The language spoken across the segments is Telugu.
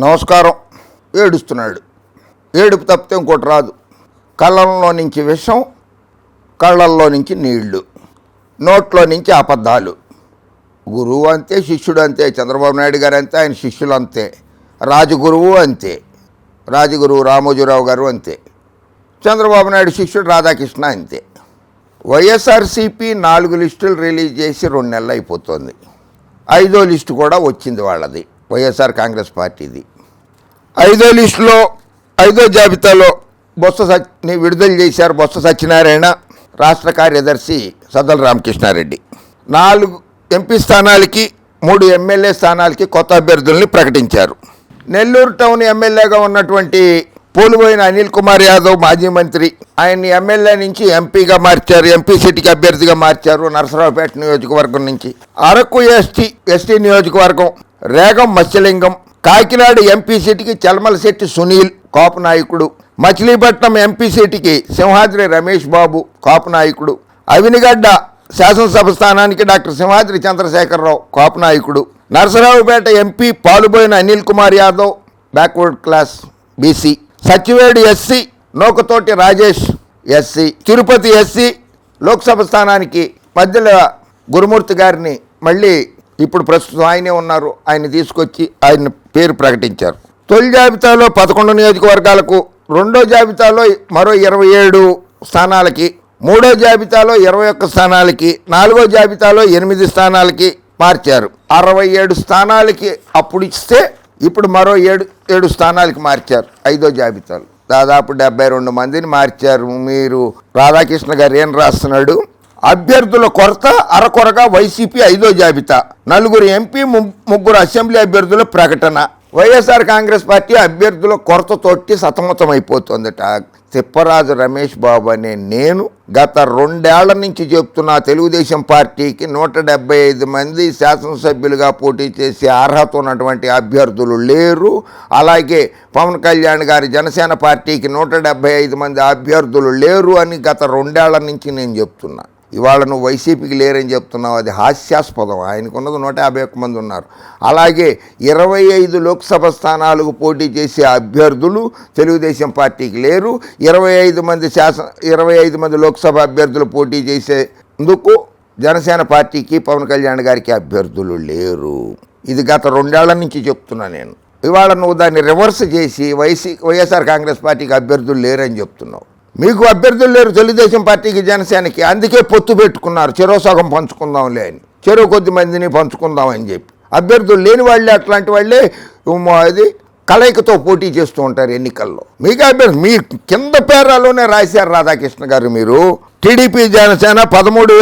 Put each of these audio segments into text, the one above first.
నమస్కారం. ఏడుస్తున్నాడు. ఏడుపు తప్పితే ఇంకోటి రాదు. కళ్ళల్లో నుంచి విషం కళ్ళల్లో నుంచి నీళ్ళు నోట్లో నుంచి అబద్ధాలు. గురువు అంతే శిష్యుడు అంతే చంద్రబాబు నాయుడు గారు అంతే ఆయన శిష్యులు అంతే. రాజగురువు అంతే. రాజగురువు రామోజీరావు గారు అంతే. చంద్రబాబు నాయుడు శిష్యుడు రాధాకృష్ణ అంతే. వైఎస్ఆర్సీపీ నాలుగు లిస్టులు రిలీజ్ చేసి రెండు నెలలు అయిపోతుంది. ఐదో లిస్టు కూడా వచ్చింది వాళ్ళది. వైఎస్ఆర్ కాంగ్రెస్ పార్టీది. ఐదో లిస్టులో ఐదో జాబితాలో బొత్స సత్యని విడుదల చేశారు బొత్స సత్యనారాయణ రాష్ట్ర కార్యదర్శి సద్దల రామకృష్ణారెడ్డి. నాలుగు ఎంపీ స్థానాలకి మూడు ఎమ్మెల్యే స్థానాలకి కొత్త అభ్యర్థుల్ని ప్రకటించారు. నెల్లూరు టౌన్ ఎమ్మెల్యేగా ఉన్నటువంటి పోలిపోయిన అనిల్ కుమార్ యాదవ్ మాజీ మంత్రి ఆయన్ని ఎమ్మెల్యే నుంచి ఎంపీగా మార్చారు ఎంపీ సీటుకి అభ్యర్థిగా మార్చారు నరసరావుపేట నియోజకవర్గం నుంచి. అరకు ఎస్టీ ఎస్టీ నియోజకవర్గం రేగం మత్స్యలింగం. కాకినాడ ఎంపీ సీటుకి చల్మలశెట్టి సునీల్ కాపు నాయకుడు. మచిలీపట్నం ఎంపీ సీటుకి సింహాద్రి రమేష్ బాబు కాపు నాయకుడు. అవినిగడ్డ శాసనసభ స్థానానికి డాక్టర్ సింహాద్రి చంద్రశేఖరరావు కాపు నాయకుడు. Narasaraopet MP Paluboina Anil Kumar Yadav backward class BC. Satyavedu SC Nokathoti Rajesh SC. Tirupati SC Lok Sabha స్థానానికి మధ్యలో గురుమూర్తి గారిని మళ్ళీ ఇప్పుడు ప్రస్తుతం ఆయనే ఉన్నారు. ఆయన తీసుకొచ్చి ఆయన పేరు ప్రకటించారు. తొలి జాబితాలో పదకొండు నియోజకవర్గాలకు రెండో జాబితాలో మరో ఇరవై ఏడు స్థానాలకి మూడో జాబితాలో ఇరవై ఒక్క స్థానాలకి నాలుగో జాబితాలో ఎనిమిది స్థానాలకి మార్చారు. అరవై ఏడు స్థానాలకి అప్పుడు ఇస్తే ఇప్పుడు మరో ఏడు ఏడు స్థానాలకి మార్చారు ఐదో జాబితాలు. దాదాపు డెబ్బై రెండు మందిని మార్చారు. మీరు రాధాకృష్ణ గారు ఏం రాస్తున్నాడు? అభ్యర్థుల కొరత అరకొరగా వైసీపీ ఐదో జాబితా. నలుగురు ఎంపీ ముగ్గురు అసెంబ్లీ అభ్యర్థుల ప్రకటన. వైఎస్ఆర్ కాంగ్రెస్ పార్టీ అభ్యర్థుల కొరతతోటి సతమతమైపోతుందట. తిప్పరాజు రమేష్ బాబు అనే నేను గత రెండేళ్ళ నుంచి చెప్తున్నా తెలుగుదేశం పార్టీకి నూట డెబ్బై ఐదు మంది శాసనసభ్యులుగా పోటీ చేసే అర్హత ఉన్నటువంటి అభ్యర్థులు లేరు. అలాగే పవన్ కళ్యాణ్ గారి జనసేన పార్టీకి నూట డెబ్బై ఐదు మంది అభ్యర్థులు లేరు అని గత రెండేళ్ళ నుంచి నేను చెప్తున్నా. ఇవాళ నువ్వు వైసీపీకి లేరని చెప్తున్నావు అది హాస్యాస్పదం. ఆయనకున్నది నూట యాభై ఒక్క మంది ఉన్నారు. అలాగే ఇరవై ఐదు లోక్సభ స్థానాలకు పోటీ చేసే అభ్యర్థులు తెలుగుదేశం పార్టీకి లేరు. ఇరవై ఐదు మంది శాసన ఇరవై ఐదు మంది లోక్సభ అభ్యర్థులు పోటీ చేసేందుకు జనసేన పార్టీకి పవన్ కళ్యాణ్ గారికి అభ్యర్థులు లేరు. ఇది గత రెండేళ్ళ నుంచి చెప్తున్నా నేను. ఇవాళ నువ్వు దాన్ని రివర్స్ చేసి వైసీ వైఎస్ఆర్ కాంగ్రెస్ పార్టీకి అభ్యర్థులు లేరని చెప్తున్నావు. మీకు అభ్యర్థులు లేరు తెలుగుదేశం పార్టీకి జనసేనకి. అందుకే పొత్తు పెట్టుకున్నారు. చెరో సగం పంచుకుందాంలే అని. చెరో కొద్ది మందిని పంచుకుందాం అని చెప్పి. అభ్యర్థులు లేని వాళ్ళే అట్లాంటి వాళ్ళే ఉమ్, అది కలయికతో పోటీ చేస్తూ ఉంటారు ఎన్నికల్లో. మీకు అభ్యర్థి మీ కింద పేరాలోనే రాశారు రాధాకృష్ణ గారు మీరు. టీడీపీ జనసేన పదమూడు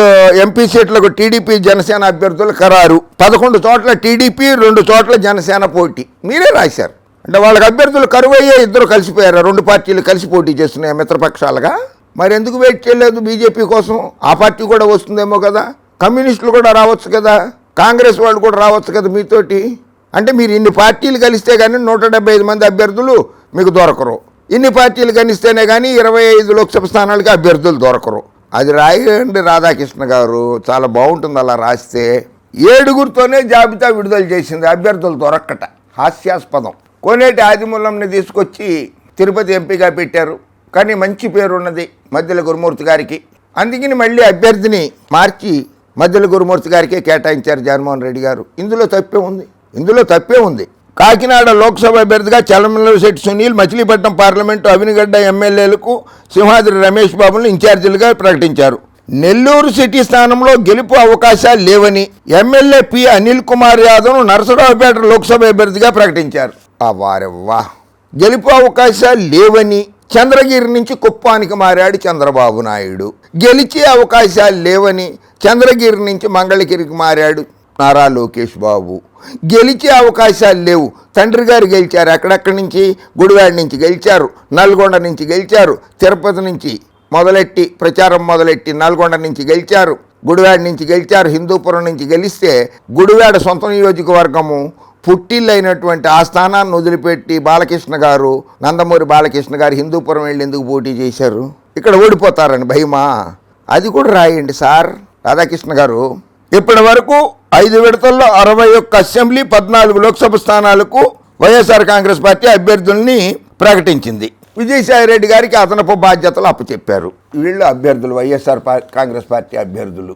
ఎంపీ సీట్లకు టీడీపీ జనసేన అభ్యర్థులు ఖరారు. పదకొండు చోట్ల టీడీపీ రెండు చోట్ల జనసేన పోటీ. మీరే రాశారు. అంటే వాళ్ళకి అభ్యర్థులు కరువయ్యే ఇద్దరు కలిసిపోయారు. రెండు పార్టీలు కలిసి పోటీ చేస్తున్నాయి మిత్రపక్షాలుగా. మరి ఎందుకు వెయిట్ చేయలేదు బీజేపీ కోసం? ఆ పార్టీ కూడా వస్తుందేమో కదా. కమ్యూనిస్టులు కూడా రావచ్చు కదా. కాంగ్రెస్ వాళ్ళు కూడా రావచ్చు కదా మీతోటి. అంటే మీరు ఇన్ని పార్టీలు కలిస్తే కానీ నూట ఐదు మంది అభ్యర్థులు మీకు దొరకరు. ఇన్ని పార్టీలు కలిస్తేనే కానీ ఇరవై ఐదు లోక్సభ స్థానాలకి అభ్యర్థులు దొరకరు. అది రాయండి రాధాకృష్ణ గారు. చాలా బాగుంటుంది అలా రాస్తే. ఏడుగురితోనే జాబితా విడుదల చేసింది అభ్యర్థులు దొరక్కట. హాస్యాస్పదం. కోనేటి ఆదిమూలంని తీసుకొచ్చి తిరుపతి ఎంపీగా పెట్టారు. కానీ మంచి పేరున్నది మధ్యల గురుమూర్తి గారికి. అందుకని మళ్ళీ అభ్యర్థిని మార్చి మధ్యల గురుమూర్తి గారికే కేటాయించారు జగన్మోహన్ రెడ్డి గారు. ఇందులో తప్పే ఉంది. ఇందులో తప్పే ఉంది. కాకినాడ లోక్సభ అభ్యర్థిగా చలమలశెట్టి సునీల్ మచిలీపట్నం పార్లమెంటు అవినిగడ్డ ఎమ్మెల్యేలకు సింహాద్రి రమేష్ బాబును ఇన్ఛార్జీలుగా ప్రకటించారు. నెల్లూరు సిటీ స్థానంలో గెలుపు అవకాశాలు లేవని ఎమ్మెల్యే పి అనిల్ కుమార్ యాదవ్ను నరసరావుపేట లోక్సభ అభ్యర్థిగా ప్రకటించారు. వారెవ్వా? గెలుపు అవకాశాలు లేవని చంద్రగిరి నుంచి కుప్పానికి మారాడు చంద్రబాబు నాయుడు. గెలిచే అవకాశాలు లేవని చంద్రగిరి నుంచి మంగళగిరికి మారాడు నారా లోకేష్ బాబు. గెలిచే అవకాశాలు లేవు. తండ్రి గారు గెలిచారు. ఎక్కడెక్కడి నుంచి? గుడివాడ నుంచి గెలిచారు. నల్గొండ నుంచి గెలిచారు. తిరుపతి నుంచి మొదలెట్టి ప్రచారం మొదలెట్టి నల్గొండ నుంచి గెలిచారు. గుడివాడ నుంచి గెలిచారు. హిందూపురం నుంచి గెలిస్తే గుడివాడ సొంత నియోజకవర్గము పుట్టిల్లైనటువంటి ఆ స్థానాన్ని వదిలిపెట్టి బాలకృష్ణ గారు నందమూరి బాలకృష్ణ గారు హిందూపురం వెళ్ళి ఎందుకు పోటీ చేశారు? ఇక్కడ ఓడిపోతారని భయమా? అది కూడా రాయండి సార్. రాధాకృష్ణ గారు ఇప్పటి వరకు ఐదు విడతల్లో అరవై ఒక్క అసెంబ్లీ పద్నాలుగు లోక్సభ స్థానాలకు వైఎస్ఆర్ కాంగ్రెస్ పార్టీ అభ్యర్థుల్ని ప్రకటించింది. విజయసాయి రెడ్డి గారికి అదనపు బాధ్యతలు అప్పచెప్పారు. వీళ్ళు అభ్యర్థులు వైఎస్ఆర్ కాంగ్రెస్ పార్టీ అభ్యర్థులు.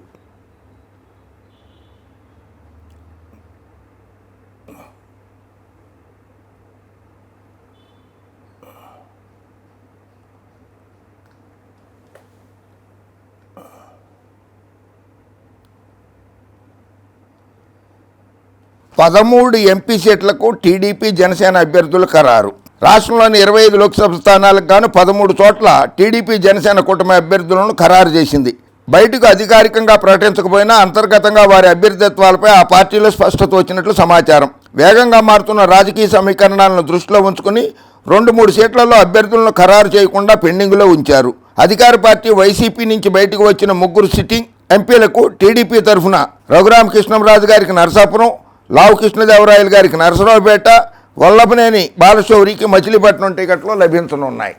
పదమూడు ఎంపీ సీట్లకు టీడీపీ జనసేన అభ్యర్థులు ఖరారు. రాష్ట్రంలోని ఇరవై ఐదు లోక్సభ స్థానాలకు గాను పదమూడు చోట్ల టీడీపీ జనసేన కూటమి అభ్యర్థులను ఖరారు చేసింది. బయటకు అధికారికంగా ప్రకటించకపోయినా అంతర్గతంగా వారి అభ్యర్థిత్వాలపై ఆ పార్టీలో స్పష్టత వచ్చినట్లు సమాచారం. వేగంగా మారుతున్న రాజకీయ సమీకరణాలను దృష్టిలో ఉంచుకుని రెండు మూడు సీట్లలో అభ్యర్థులను ఖరారు చేయకుండా పెండింగ్లో ఉంచారు. అధికార పార్టీ వైసీపీ నుంచి బయటకు వచ్చిన ముగ్గురు సిట్టింగ్ ఎంపీలకు టీడీపీ తరఫున రఘురామకృష్ణంరాజు గారికి నరసాపురం లావు కృష్ణదేవరాయలు గారికి నరసరావుపేట వల్లభనేని బాలశౌరికి మచిలీపట్నం టికెట్లు లభించనున్నాయి.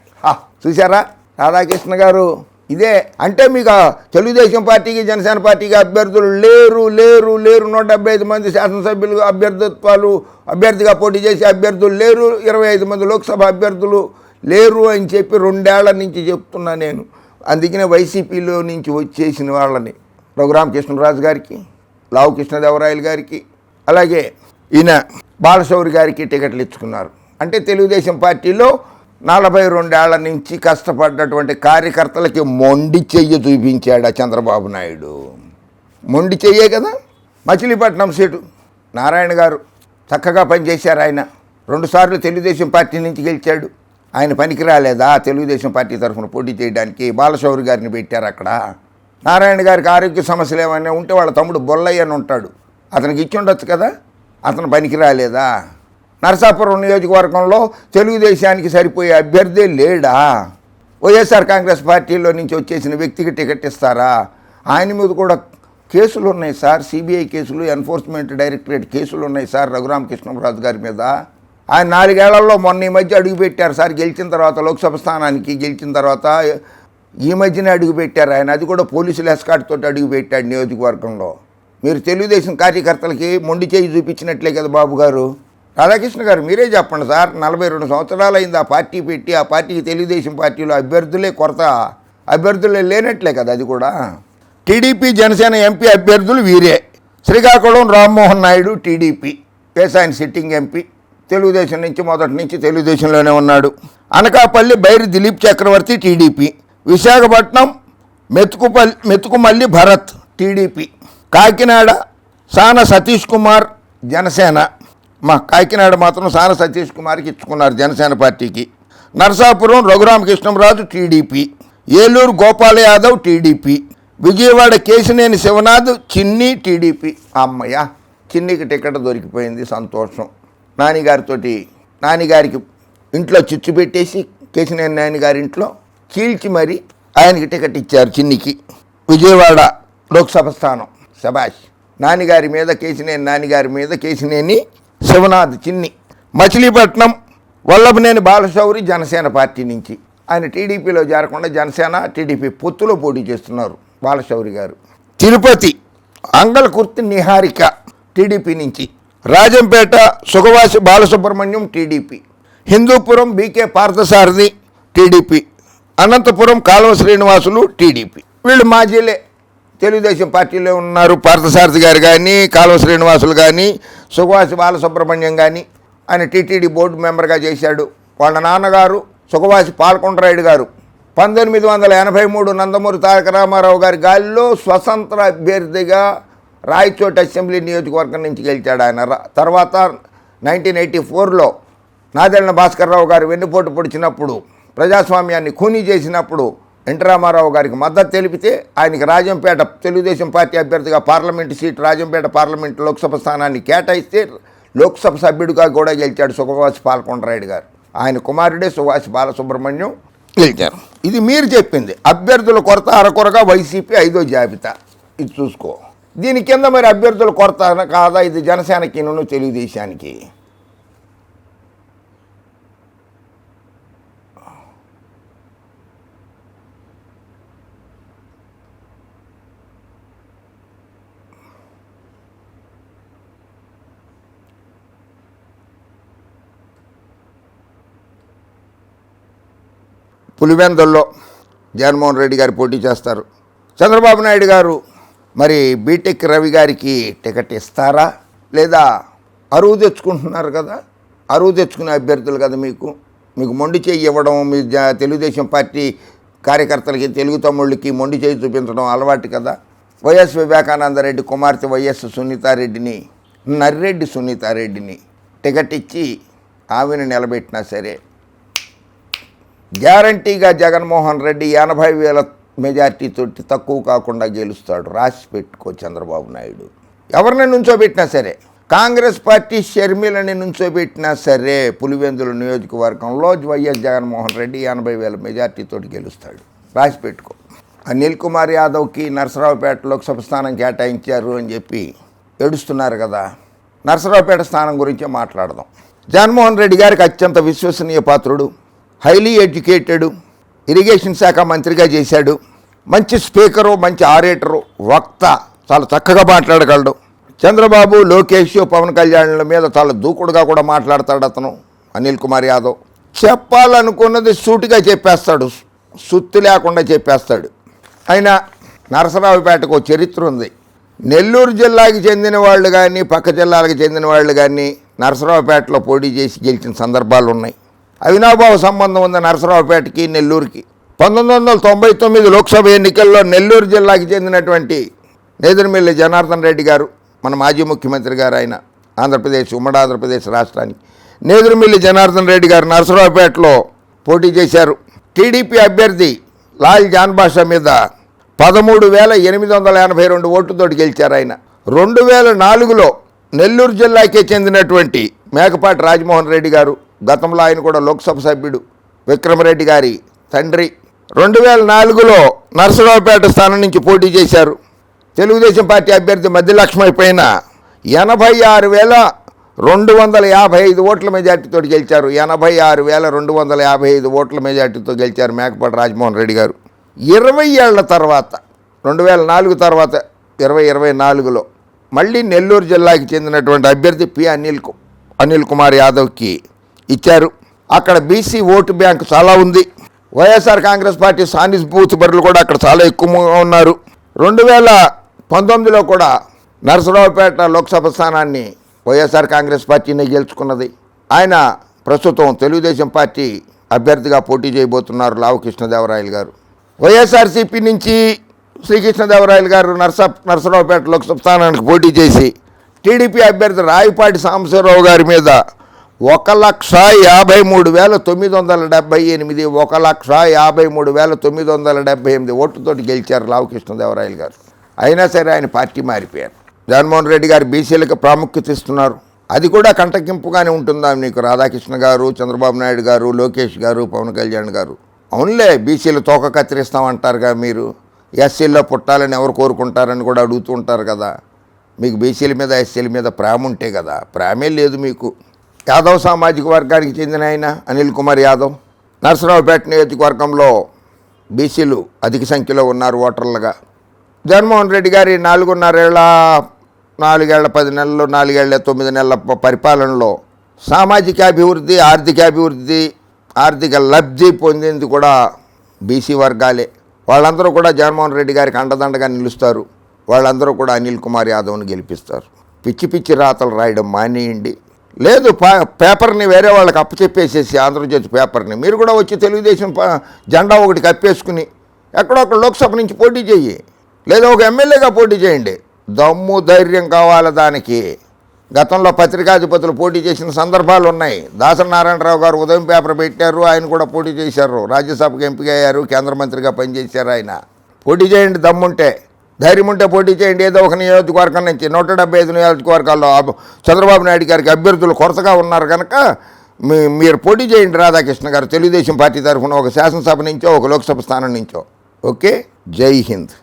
చూసారా రాధాకృష్ణ గారు ఇదే. అంటే మీకు తెలుగుదేశం పార్టీకి జనసేన పార్టీకి అభ్యర్థులు లేరు లేరు లేరు. నూట డెబ్బై ఐదు మంది శాసనసభ్యులు అభ్యర్థిత్వాలు అభ్యర్థిగా పోటీ చేసే అభ్యర్థులు లేరు. ఇరవై ఐదు మంది లోక్సభ అభ్యర్థులు లేరు అని చెప్పి రెండేళ్ళ నుంచి చెప్తున్నా నేను. అందుకనే వైసీపీలో నుంచి వచ్చేసిన వాళ్ళని. రఘురామకృష్ణరాజు గారికి లావు కృష్ణదేవరాయలు గారికి అలాగే ఈయన బాలశౌరి గారికి టికెట్లు ఇచ్చుకున్నారు. అంటే తెలుగుదేశం పార్టీలో నలభై రెండేళ్ళ నుంచి కష్టపడ్డటువంటి కార్యకర్తలకి మొండి చెయ్యి చూపించాడు చంద్రబాబు నాయుడు. మొండి చెయ్యే కదా? మచిలీపట్నం సీటు. నారాయణ గారు చక్కగా పనిచేశారు ఆయన. రెండుసార్లు తెలుగుదేశం పార్టీ నుంచి గెలిచాడు. ఆయన పనికి రాలేదా? తెలుగుదేశం పార్టీ తరఫున పోటీ చేయడానికి బాలశౌరి గారిని పెట్టారు అక్కడ. నారాయణ గారికి ఆరోగ్య సమస్యలు ఏమైనా ఉంటే వాళ్ళ తమ్ముడు బొల్లయ్య అని ఉంటాడు. అతనికి ఇచ్చి ఉండొచ్చు కదా? అతను పనికి రాలేదా? నరసాపురం నియోజకవర్గంలో తెలుగుదేశానికి సరిపోయే అభ్యర్థి లేడా? వైఎస్ఆర్ కాంగ్రెస్ పార్టీలో నుంచి వచ్చేసిన వ్యక్తికి టికెట్ ఇస్తారా? ఆయన మీద కూడా కేసులు ఉన్నాయి సార్. సిబిఐ కేసులు ఎన్ఫోర్స్మెంట్ డైరెక్టరేట్ కేసులు ఉన్నాయి సార్ రఘురామకృష్ణరాజు గారి మీద. ఆయన నాలుగేళ్ళలో మొన్న ఈ మధ్య అడుగుపెట్టారు సార్. గెలిచిన తర్వాత లోక్సభ స్థానానికి గెలిచిన తర్వాత ఈ మధ్యనే అడుగుపెట్టారు ఆయన అది కూడా పోలీసులు ఎస్కాట్ తోటి అడుగు నియోజకవర్గంలో. మీరు తెలుగుదేశం కార్యకర్తలకి మొండి చేయి చూపించినట్లే కదా బాబు గారు. రాధాకృష్ణ గారు మీరే చెప్పండి సార్ నలభై రెండు సంవత్సరాలు అయింది ఆ పార్టీ పెట్టి ఆ పార్టీకి తెలుగుదేశం పార్టీలో అభ్యర్థులే కొరత అభ్యర్థులే లేనట్లే కదా అది కూడా. టీడీపీ జనసేన ఎంపీ అభ్యర్థులు వీరే. శ్రీకాకుళం రామ్మోహన్ నాయుడు టీడీపీ పేసాయన్ సిట్టింగ్ ఎంపీ తెలుగుదేశం నుంచి మొదటి నుంచి తెలుగుదేశంలోనే ఉన్నాడు. Anakapalli Byri Dileep Chakravarthi TDP Visakhapatnam Methukupalli Methukumalli Bharat TDP. Kakinada Sana Satish Kumar Janasena. మా కాకినాడ మాత్రం సాన సతీష్ కుమార్కి ఇచ్చుకున్నారు జనసేన పార్టీకి. Narasapuram Raghuramakrishnamraju TDP. Eluru Gopala Yadav TDP. Vijayawada Kesineni Sivanath Chinni TDP. అమ్మయ్య చిన్నికి టికెట్ దొరికిపోయింది సంతోషం. నానిగారితోటి నానిగారికి ఇంట్లో చిచ్చు పెట్టేసి కేశినేని నాన్నగారి ఇంట్లో చీల్చి మరి ఆయనకి టికెట్ ఇచ్చారు చిన్నికి. విజయవాడ లోక్సభ స్థానం. శబాష్ నానిగారి మీద కేసినేని నానిగారి మీద కేసినేని శివనాథ్ చిన్ని. మచిలీపట్నం వల్లభనేని బాలశౌరి జనసేన పార్టీ నుంచి. ఆయన టీడీపీలో చేరకుండా జనసేన టీడీపీ పొత్తులో పోటీ చేస్తున్నారు బాలశౌరి గారు. తిరుపతి అంగళకుర్తి నిహారిక టీడీపీ నుంచి. Rajampet Sugavasi Balasubramanyam TDP. Hindupuram BK Parthasarathi TDP. Anantapuram Kaluva Srinivasulu TDP. వీళ్ళు మాజీలే. తెలుగుదేశం పార్టీలో ఉన్నారు పార్థసారథి గారు కానీ కాలువ శ్రీనివాసులు కానీ సుగవాసి బాలసుబ్రహ్మణ్యం కానీ ఆయన టీటీడీ బోర్డు మెంబర్గా చేశాడు. వాళ్ళ నాన్నగారు సుగవాసి పాల్కొండరాయుడు గారు. పంతొమ్మిది వందల ఎనభై మూడు నందమూరి తారక రామారావు గారి గాలిలో స్వతంత్ర అభ్యర్థిగా రాయచోటి అసెంబ్లీ నియోజకవర్గం నుంచి గెలిచాడు ఆయన. తర్వాత నైన్టీన్ ఎయిటీ ఫోర్లో నాదెళ్ళ భాస్కర్రావు గారు వెన్నుపోటు పొడిచినప్పుడు ప్రజాస్వామ్యాన్ని ఖూనీ చేసినప్పుడు ఎన్టీ రామారావు గారికి మద్దతు తెలిపితే ఆయనకి రాజంపేట తెలుగుదేశం పార్టీ అభ్యర్థిగా parliament seat Rajampet parliament Lok Sabha స్థానాన్ని కేటాయిస్తే లోక్సభ సభ్యుడిగా కూడా గెలిచాడు సుఖవాసి పాల్కొండరాయుడు గారు. ఆయన కుమారుడే సుభాష్ బాలసుబ్రహ్మణ్యం గెలిచారు. ఇది మీరు చెప్పింది. అభ్యర్థుల కొరత అరకొరగా వైసీపీ ఐదో జాబితా. ఇది చూసుకో. దీని కింద మరి అభ్యర్థుల కొరత కాదా? ఇది జనసేనకి నువ్వు తెలుగుదేశానికి. పులివెందుల్లో జగన్మోహన్ రెడ్డి గారు పోటీ చేస్తారు. చంద్రబాబు నాయుడు గారు మరి బీటెక్ రవి గారికి టికెట్ ఇస్తారా? లేదా అరువు తెచ్చుకుంటున్నారు కదా? అరువు తెచ్చుకునే అభ్యర్థులు కదా మీకు? మీకు మొండి చేయి ఇవ్వడం మీ జ- తెలుగుదేశం పార్టీ కార్యకర్తలకి తెలుగు తమ్ముళ్ళకి మొండి చేయి చూపించడం అలవాటు కదా? వైఎస్ వివేకానందరెడ్డి కుమార్తె వైఎస్ సునీతారెడ్డిని నర్రెడ్డి సునీతారెడ్డిని టికెట్ ఇచ్చి ఆమెను నిలబెట్టినా సరే గ్యారంటీగా జగన్మోహన్ రెడ్డి ఎనభై వేల మెజార్టీతో తక్కువ కాకుండా గెలుస్తాడు. రాసి పెట్టుకో చంద్రబాబు నాయుడు. ఎవరిని నుంచోబెట్టినా సరే కాంగ్రెస్ పార్టీ షర్మిలని నుంచోబెట్టినా సరే పులివెందుల నియోజకవర్గంలో వైఎస్ జగన్మోహన్ రెడ్డి ఎనభై వేల మెజార్టీతో గెలుస్తాడు. రాసి పెట్టుకో. అనిల్ కుమార్ యాదవ్కి నరసరావుపేట లోక్సభ స్థానం కేటాయించారు అని చెప్పి ఏడుస్తున్నారు కదా. నరసరావుపేట స్థానం గురించే మాట్లాడదాం. జగన్మోహన్ రెడ్డి గారికి అత్యంత విశ్వసనీయ పాత్రుడు. హైలీ ఎడ్యుకేటెడ్ ఇరిగేషన్ శాఖ మంత్రిగా చేశాడు. మంచి స్పీకరు మంచి ఆరేటరు వక్త చాలా చక్కగా మాట్లాడగలడు. చంద్రబాబు లోకేష్ పవన్ కళ్యాణ్ల మీద చాలా దూకుడుగా కూడా మాట్లాడతాడు అతను అనిల్ కుమార్ యాదవ్. చెప్పాలనుకున్నది సూటిగా చెప్పేస్తాడు సుత్తి లేకుండా చెప్పేస్తాడు. అయినా నరసరావుపేటకు ఓ చరిత్ర ఉంది. నెల్లూరు జిల్లాకి చెందిన వాళ్ళు కానీ పక్క జిల్లాలకు చెందిన వాళ్ళు కానీ నరసరావుపేటలో పోటీ చేసి గెలిచిన సందర్భాలు ఉన్నాయి అవినాభావ సంబంధం ఉంది నరసరావుపేటకి నెల్లూరుకి. పంతొమ్మిది వందల తొంభై తొమ్మిది లోక్సభ ఎన్నికల్లో నెల్లూరు జిల్లాకి చెందినటువంటి నేదురుమిల్లి జనార్దన్ రెడ్డి గారు మన మాజీ ముఖ్యమంత్రి గారు ఆయన ఆంధ్రప్రదేశ్ ఉమ్మడి ఆంధ్రప్రదేశ్ రాష్ట్రానికి. నేదురుమిల్లి జనార్దన్ రెడ్డి గారు నరసరావుపేటలో పోటీ చేశారు. టీడీపీ అభ్యర్థి లాల్ జాన్ బాషా మీద పదమూడు వేల ఎనిమిది వందల ఎనభై రెండు ఓట్లతోటి గెలిచారు ఆయన. రెండు వేల నాలుగులో నెల్లూరు జిల్లాకే చెందినటువంటి మేకపాటి రాజమోహన్ రెడ్డి గారు గతంలో ఆయన కూడా లోక్సభ సభ్యుడు. విక్రమరెడ్డి గారి తండ్రి. రెండు వేల నాలుగులో నరసరావుపేట స్థానం నుంచి పోటీ చేశారు. తెలుగుదేశం పార్టీ అభ్యర్థి మధ్యలక్ష్మి పైన ఎనభై ఆరు వేల రెండు వందల యాభై ఐదు ఓట్ల మెజార్టీతో గెలిచారు. ఎనభై ఆరు వేల రెండు వందల యాభై ఐదు ఓట్ల మెజార్టీతో గెలిచారు మేకపాటి రాజమోహన్ రెడ్డి గారు. ఇరవై ఏళ్ళ తర్వాత రెండు వేల నాలుగు తర్వాత ఇరవై ఇరవై నాలుగులో మళ్ళీ నెల్లూరు జిల్లాకి చెందినటువంటి అభ్యర్థి పి అనిల్ అనిల్ కుమార్ యాదవ్కి ఇచ్చారు. అక్కడ బీసీ ఓటు బ్యాంక్ చాలా ఉంది. వైఎస్ఆర్ కాంగ్రెస్ పార్టీ సానిస్ బూత్ బరులు కూడా అక్కడ చాలా ఎక్కువగా ఉన్నారు. రెండు వేల పంతొమ్మిదిలో కూడా నరసరావుపేట లోక్సభ స్థానాన్ని వైఎస్ఆర్ కాంగ్రెస్ పార్టీనే గెలుచుకున్నది. ఆయన ప్రస్తుతం తెలుగుదేశం పార్టీ అభ్యర్థిగా పోటీ చేయబోతున్నారు లావు కృష్ణదేవరాయలు గారు. వైఎస్ఆర్సీపీ నుంచి శ్రీకృష్ణదేవరాయలు గారు నరస నరసరావుపేట లోక్సభ స్థానానికి పోటీ చేసి టీడీపీ అభ్యర్థి రాయపాటి సాంబశివరావు గారి మీద ఒక లక్ష యాభై మూడు వేల తొమ్మిది వందల డెబ్బై ఎనిమిది ఒక లక్ష యాభై మూడు వేల తొమ్మిది వందల డెబ్బై ఎనిమిది ఓట్లతోటి గెలిచారు లావకృష్ణదేవరాయలు గారు. అయినా సరే ఆయన పార్టీ మారిపోయారు. జగన్మోహన్ రెడ్డి గారు బీసీలకు ప్రాముఖ్యత ఇస్తున్నారు. అది కూడా కంటకింపుగానే ఉంటుందా నీకు రాధాకృష్ణ గారు చంద్రబాబు నాయుడు గారు లోకేష్ గారు పవన్ కళ్యాణ్ గారు? అవునులే బీసీలు తోక కత్తిరిస్తామంటారుగా మీరు. ఎస్సీల్లో పుట్టాలని ఎవరు కోరుకుంటారని కూడా అడుగుతూ ఉంటారు కదా. మీకు బీసీల మీద ఎస్సీల మీద ప్రేమ ఉంటే కదా ప్రేమే లేదు మీకు. యాదవ్ సామాజిక వర్గానికి చెందిన ఆయన అనిల్ కుమార్ యాదవ్. నరసరావుపేట నియోజకవర్గంలో బీసీలు అధిక సంఖ్యలో ఉన్నారు ఓటర్లుగా. జగన్మోహన్ రెడ్డి గారి నాలుగున్నరేళ్ళ నాలుగేళ్ళ పది నెలలు నాలుగేళ్ళ తొమ్మిది నెలల పరిపాలనలో సామాజిక అభివృద్ధి ఆర్థిక అభివృద్ధి ఆర్థిక లబ్ధి పొందింది కూడా బీసీ వర్గాలే. వాళ్ళందరూ కూడా జగన్మోహన్ రెడ్డి గారికి అండదండగా నిలుస్తారు. వాళ్ళందరూ కూడా అనిల్ కుమార్ యాదవ్ని గెలిపిస్తారు. పిచ్చి పిచ్చి రాతలు రాయడం మానేయండి. లేదు పా పేపర్ని వేరే వాళ్ళకి అప్పచెప్పేసేసి ఆంధ్రజ్యోతి పేపర్ని. మీరు కూడా వచ్చి తెలుగుదేశం జెండా ఒకటి కప్పేసుకుని ఎక్కడో ఒక లోక్సభ నుంచి పోటీ చేయి లేదా ఒక ఎమ్మెల్యేగా పోటీ చేయండి. దమ్ము ధైర్యం కావాలి దానికి. గతంలో పత్రికాధిపతులు పోటీ చేసిన సందర్భాలు ఉన్నాయి. దాసరి నారాయణరావు గారు ఉదయం పేపర్ పెట్టారు ఆయన కూడా పోటీ చేశారు. రాజ్యసభకు ఎంపిక అయ్యారు కేంద్ర మంత్రిగా పనిచేశారు ఆయన. పోటీ చేయండి దమ్ముంటే. ధైర్యం ఉంటే పోటీ చేయండి. ఏదో ఒక నియోజకవర్గం నుంచి నూట డెబ్బై ఐదు నియోజకవర్గాల్లో చంద్రబాబు నాయుడు గారికి అభ్యర్థులు కొరతగా ఉన్నారు కనుక మీ మీరు పోటీ చేయండి రాధాకృష్ణ గారు. తెలుగుదేశం పార్టీ తరఫున ఒక శాసనసభ నుంచో ఒక లోక్సభ స్థానం నుంచో. ఓకే? జై హింద్.